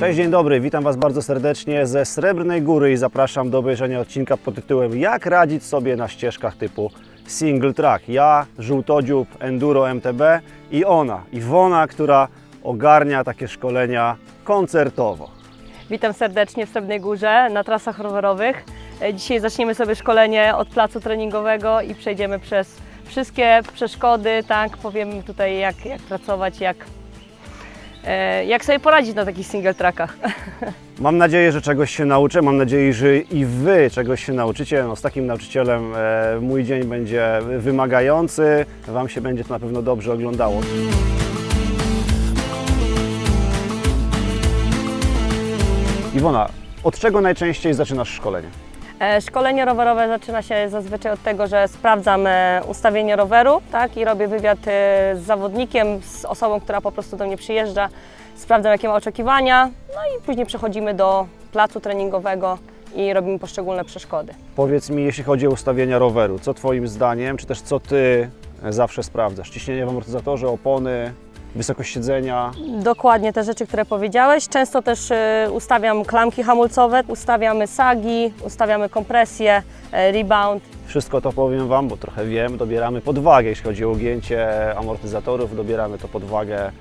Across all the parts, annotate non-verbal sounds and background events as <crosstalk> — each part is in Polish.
Cześć, dzień dobry, witam Was bardzo serdecznie ze Srebrnej Góry i zapraszam do obejrzenia odcinka pod tytułem Jak radzić sobie na ścieżkach typu single track. Ja, żółtodziób, enduro MTB i ona, Iwona, która ogarnia takie szkolenia koncertowo. Witam serdecznie w Srebrnej Górze na trasach rowerowych. E, Dzisiaj zaczniemy sobie szkolenie od placu treningowego i przejdziemy przez wszystkie przeszkody, tak, powiem tutaj jak, jak pracować, jak, jak sobie poradzić na takich single trackach. <laughs> Mam nadzieję, że czegoś się nauczę, mam nadzieję, że i Wy czegoś się nauczycie. No, z takim nauczycielem e, mój dzień będzie wymagający, Wam się będzie to na pewno dobrze oglądało. Iwona, od czego najczęściej zaczynasz szkolenie? E, Szkolenie rowerowe zaczyna się zazwyczaj od tego, że sprawdzam e, ustawienie roweru tak, i robię wywiad e, z zawodnikiem, z osobą, która po prostu do mnie przyjeżdża. Sprawdzam, jakie ma oczekiwania, no i później przechodzimy do placu treningowego i robimy poszczególne przeszkody. Powiedz mi, jeśli chodzi o ustawienia roweru, co Twoim zdaniem, czy też co Ty zawsze sprawdzasz? Ciśnienie w amortyzatorze, opony, wysokość siedzenia? Dokładnie te rzeczy, które powiedziałeś. Często też e, ustawiam klamki hamulcowe, ustawiamy sagi, ustawiamy kompresję, e, rebound. Wszystko to powiem Wam, bo trochę wiem, dobieramy pod wagę, jeśli chodzi o ugięcie amortyzatorów, dobieramy to pod wagę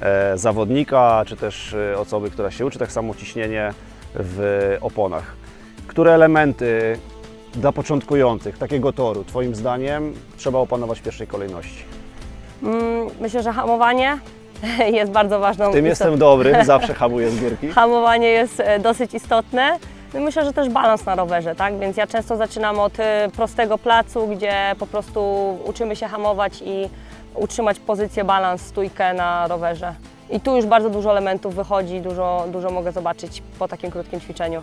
e, zawodnika, czy też e, osoby, która się uczy, tak samo ciśnienie w oponach. Które elementy dla początkujących takiego toru, Twoim zdaniem, trzeba opanować w pierwszej kolejności? Mm, Myślę, że hamowanie <laughs> jest bardzo ważną tym istotą- jestem dobry, <laughs> zawsze hamuję z. Hamowanie jest e, dosyć istotne. No Myślę, że też balans na rowerze, tak? Więc ja często zaczynam od e, prostego placu, gdzie po prostu uczymy się hamować i utrzymać pozycję, balans, stójkę na rowerze. I tu już bardzo dużo elementów wychodzi, dużo, dużo mogę zobaczyć po takim krótkim ćwiczeniu.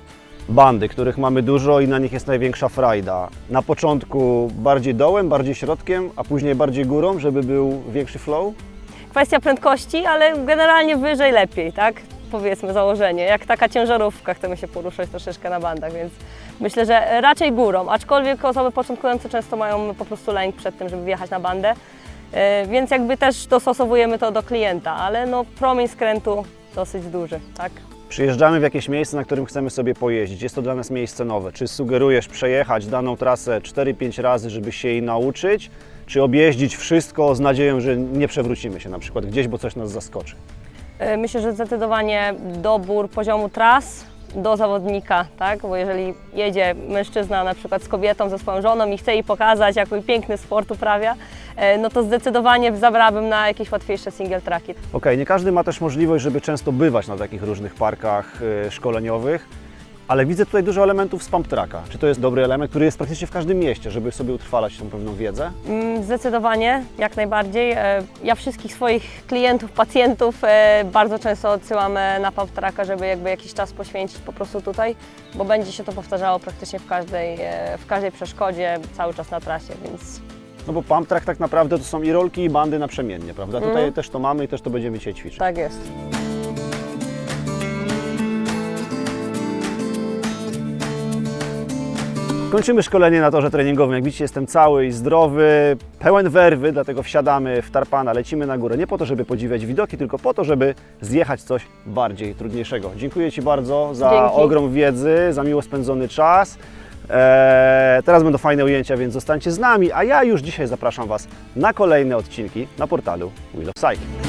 Bandy, których mamy dużo i na nich jest największa frajda. Na początku bardziej dołem, bardziej środkiem, a później bardziej górą, żeby był większy flow. Kwestia prędkości, ale generalnie wyżej lepiej, tak? Powiedzmy założenie. Jak taka ciężarówka chcemy się poruszać troszeczkę na bandach, więc myślę, że raczej górą, aczkolwiek osoby początkujące często mają po prostu lęk przed tym, żeby wjechać na bandę, E, więc jakby też dostosowujemy to do klienta, ale no promień skrętu dosyć duży, tak? Przyjeżdżamy w jakieś miejsce, na którym chcemy sobie pojeździć. Jest to dla nas miejsce nowe. Czy sugerujesz przejechać daną trasę 4-5 razy, żeby się jej nauczyć, czy objeździć wszystko z nadzieją, że nie przewrócimy się na przykład gdzieś, bo coś nas zaskoczy? E, Myślę, że zdecydowanie dobór poziomu tras do zawodnika, tak? Bo jeżeli jedzie mężczyzna na przykład z kobietą, ze swoją żoną i chce jej pokazać, jaki piękny sport uprawia, e, no to zdecydowanie zabrałabym na jakieś łatwiejsze single tracki. Okej, nie każdy ma też możliwość, żeby często bywać na takich różnych parkach y, szkoleniowych, ale widzę tutaj dużo elementów z pump tracka. Czy to jest dobry element, który jest praktycznie w każdym mieście, żeby sobie utrwalać tą pewną wiedzę? Mm, Zdecydowanie, jak najbardziej. E, Ja wszystkich swoich klientów, pacjentów e, bardzo często odsyłam e, na pump tracka, żeby jakby jakiś czas poświęcić po prostu tutaj, bo będzie się to powtarzało praktycznie w każdej, e, w każdej przeszkodzie, cały czas na trasie, więc No bo pump track tak naprawdę to są i rolki, i bandy naprzemiennie, prawda? Tutaj też to mamy i też to będziemy dzisiaj ćwiczyć. tak jest. Kończymy szkolenie na torze treningowym. Jak widzicie, jestem cały i zdrowy, pełen werwy, dlatego wsiadamy w tarpana, lecimy na górę. Nie po to, żeby podziwiać widoki, tylko po to, żeby zjechać coś bardziej trudniejszego. Dziękuję Ci bardzo za Dzięki. ogrom wiedzy, za miło spędzony czas. Eee, teraz będą fajne ujęcia, więc zostańcie z nami, a ja już dzisiaj zapraszam Was na kolejne odcinki na portalu Wheel of Cycling.